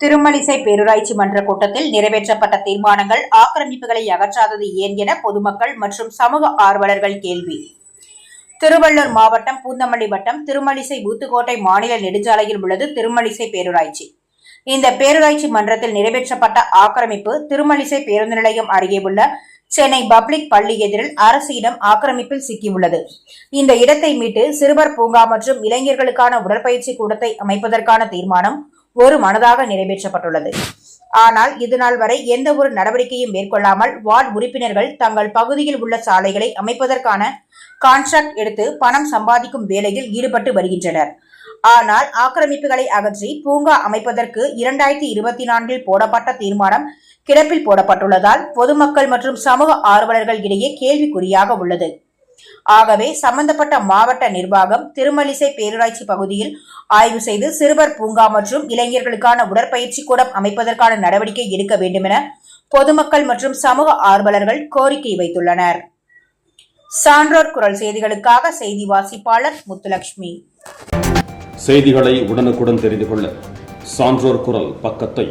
திருமலிசை பேரூராட்சி மன்ற கூட்டத்தில் நிறைவேற்றப்பட்ட தீர்மானங்கள் ஆக்கிரமிப்புகளை அகற்றாதது ஏன் என பொதுமக்கள் மற்றும் சமூக ஆர்வலர்கள் கேள்வி. திருவள்ளூர் மாவட்டம் பூந்தமல்லி வட்டம் திருமலிசை ஊத்துக்கோட்டை மாநில நெடுஞ்சாலையில் உள்ளது திருமலிசை பேரூராட்சி. இந்த பேரூராட்சி மன்றத்தில் நிறைவேற்றப்பட்ட ஆக்கிரமிப்பு திருமலிசை பேருந்து நிலையம் அருகே உள்ள சென்னை பப்ளிக் பள்ளி எதிரில் அரசிடம் ஆக்கிரமிப்பில் சிக்கியுள்ளது. இந்த இடத்தை மீட்டு சிறுவர் பூங்கா மற்றும் இளைஞர்களுக்கான உடற்பயிற்சி கூடத்தை அமைப்பதற்கான தீர்மானம் ஒரு மனதாக நிறைவேற்றப்பட்டுள்ளது. ஆனால் இதுநாள் வரை எந்த ஒரு நடவடிக்கையும் மேற்கொள்ளாமல் வார்டு உறுப்பினர்கள் தங்கள் பகுதியில் உள்ள சாலைகளை அமைப்பதற்கான கான்ட்ராக்ட் எடுத்து பணம் சம்பாதிக்கும் வேலையில் ஈடுபட்டு வருகின்றனர். ஆனால் ஆக்கிரமிப்புகளை அகற்றி பூங்கா அமைப்பதற்கு இரண்டாயிரத்தி இருபத்தி நான்கில் போடப்பட்ட தீர்மானம் கிடப்பில் போடப்பட்டுள்ளதால் பொதுமக்கள் மற்றும் சமூக ஆர்வலர்கள் இடையே கேள்விக்குறியாக உள்ளது. ஆகவே சம்பந்தப்பட்ட மாவட்ட நிர்வாகம் திருமலிசை பேரூராட்சி பகுதியில் ஆய்வு செய்து சிறுவர் பூங்கா மற்றும் இளைஞர்களுக்கான உடற்பயிற்சி கூடம் அமைப்பதற்கான நடவடிக்கை எடுக்க வேண்டுமென பொதுமக்கள் மற்றும் சமூக ஆர்வலர்கள் கோரிக்கை வைத்துள்ளனர். சான்றோர் குரல் செய்திகளுக்காக செய்தி வாசிப்பாளர் முத்துலட்சுமி. செய்திகளை உடனுக்குடன் தெரிந்து கொள்ள சான்றோர் குரல் பக்கத்தை